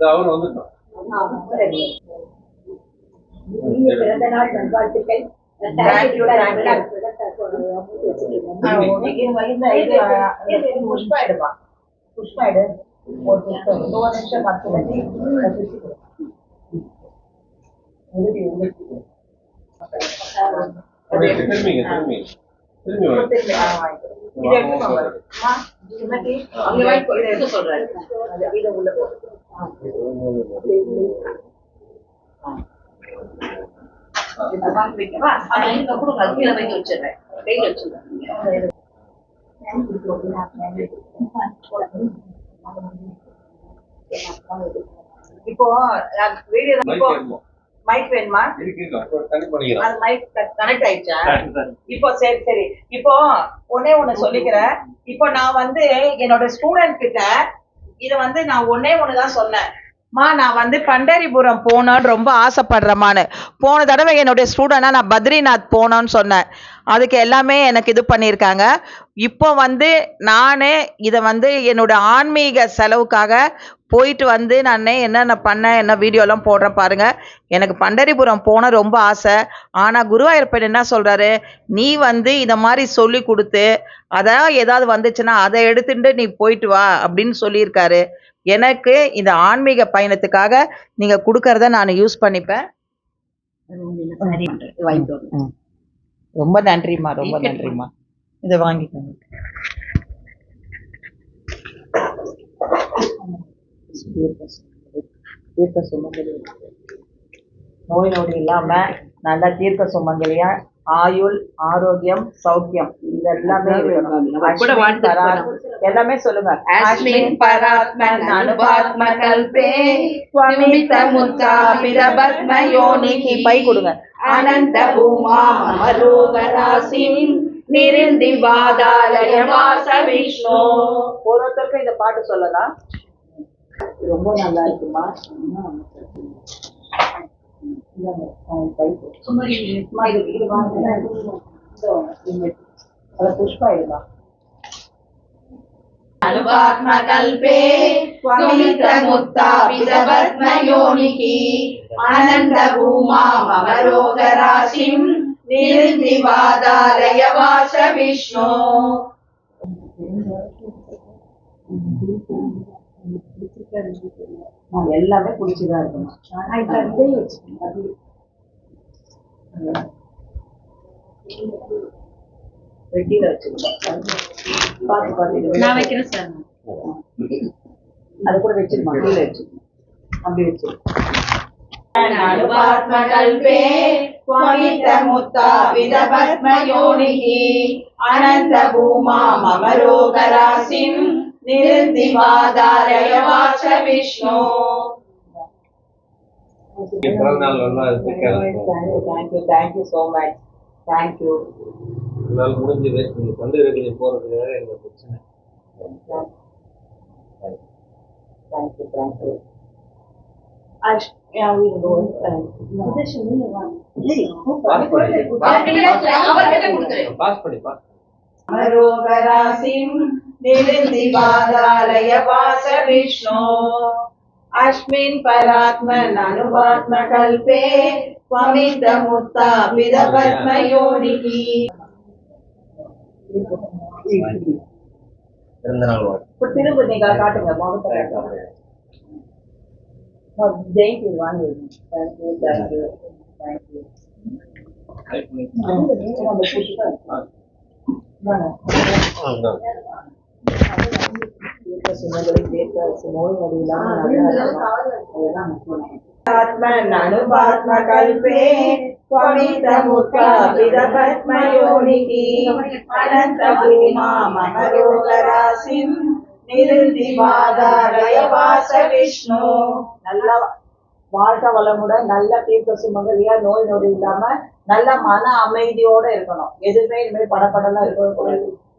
அவன் வந்துட்டான் பிறந்த நாள் நல்வாழ்த்துக்கள். புஷ்பா எடுப்பா புஷ்பா எடு ஒரு புஷ்பம் நிமிஷம் பத்து திரும்பிங்க திரும்பி. திரும்பி வாங்கிக்கிறேன். இப்போ வீடியோ மைக் வேணுமா? அது மைக் கனெக்ட் ஆயிடுச்சா. இப்போ சரி சரி. இப்போ ஒன்னே ஒண்ணு சொல்லிக்கிறேன். இப்போ நான் வந்து என்னோட ஸ்டூடெண்ட் கிட்ட இத வந்து நான் ஒன்னே ஒண்ணுதான் சொன்னேன். மா நான் வந்து பண்டரிபுரம் போகணுன்னு ரொம்ப ஆசைப்படுறேம்மான்னு. போன தடவை என்னுடைய ஸ்டூடெண்டாக நான் பத்ரிநாத் போனோன்னு சொன்னேன். அதுக்கு எல்லாமே எனக்கு இது பண்ணியிருக்காங்க. இப்போ வந்து நான் இதை வந்து என்னோட ஆன்மீக செலவுக்காக போயிட்டு வந்து நான் என்னென்ன பண்ணேன் என்ன வீடியோலாம் போடுறேன் பாருங்கள் எனக்கு பண்டரிபுரம் போன ரொம்ப ஆசை. ஆனால் குருவாயூரப்பன் என்ன சொல்கிறாரு நீ வந்து இதை மாதிரி சொல்லி கொடுத்து அதான் ஏதாவது வந்துச்சுன்னா அதை எடுத்துட்டு நீ போயிட்டு வா அப்படின்னு சொல்லியிருக்காரு. எனக்கு இந்த ஆன்மீக பயணத்துக்காக நீங்க கொடுக்கறத நான் யூஸ் பண்ணிப்பேன். ரொம்ப நன்றிம்மா ரொம்ப நன்றிம்மா. இதை வாங்கிக்கோங்க. தீர்க்க சுமங்கலி நோய் நொடி இல்லாம நல்ல தீர்க்க சுமங்கலியா ஆயுள் ஆரோக்கியம் சௌக்கியம். இது எல்லாமே. எல்லாமே சொல்லுங்க அஸ்மின் பராத்மன் அனுபாத்ம கல்பே ஸ்வமித முத்தாபித பத்ம யோனிகி பை கொடுங்க அனந்த பூமா மமரோகராசிம் நிருந்தி வாதாலய வாச விஷ்ணு ஒரு ஒருத்தருக்கும் இந்த பாட்டு சொல்லலாம். ரொம்ப நல்லா இருக்குமா? இந்தாங்க, அவங்க பை கொடு. சும்மா இது இது வாங்க. இதோ, இங்க. அத எல்லாமே பிடிச்சதா இருக்கணும். வெட்டியில வச்சுக்கணும். பார்த்து பார்த்து நான் வைக்கிறேன் சார் அது கூட வச்சிருமா கீழே வச்சிருமா அப்படி வச்சிரு அனுபாத்ம கல்பே ஸ்வமித முத்தாபித தேங்க்யூ உங்களால முடிஞ்சது நீங்க பண்டு இருக்கிற போறது எனக்கு பிரச்சனை. தேங்க்யூ அஷ். பாஸ் பண்ணி பாஸ் மரோகராசிம் நிருந்தி வாதாலய வாச விஷ்ணு அஸ்மின் பராத்மன் அனுபாத்ம கல்பே ஸ்வமித முத்தா பித பத்ம யோனிகி பிறந்த நாள் வாழ்த்து. இப்ப திரும்ப நீங்க காட்டுங்க முகத்தை காட்டுங்க ஜெயந்தி வாங்கி தேங்க்யூ தேங்க்யூ தேங்க்யூ டைப் பண்ணி. அந்த புஷ்பம் இந்தாங்க. ஆ, இந்தாங்க. நல்லா இருக்கணும். அதுதான் முக்கியம். வாச விஷ்ணு நல்லா வாழ்க்கை வளமுடன் நல்ல தீர்க்க சுமங்கலியா நோய் நொடி இல்லாம நல்ல மன அமைதியோட இருக்கணும் எதுவுமே இனிமேல் படப்படலாம் இருக்கக்கூடாது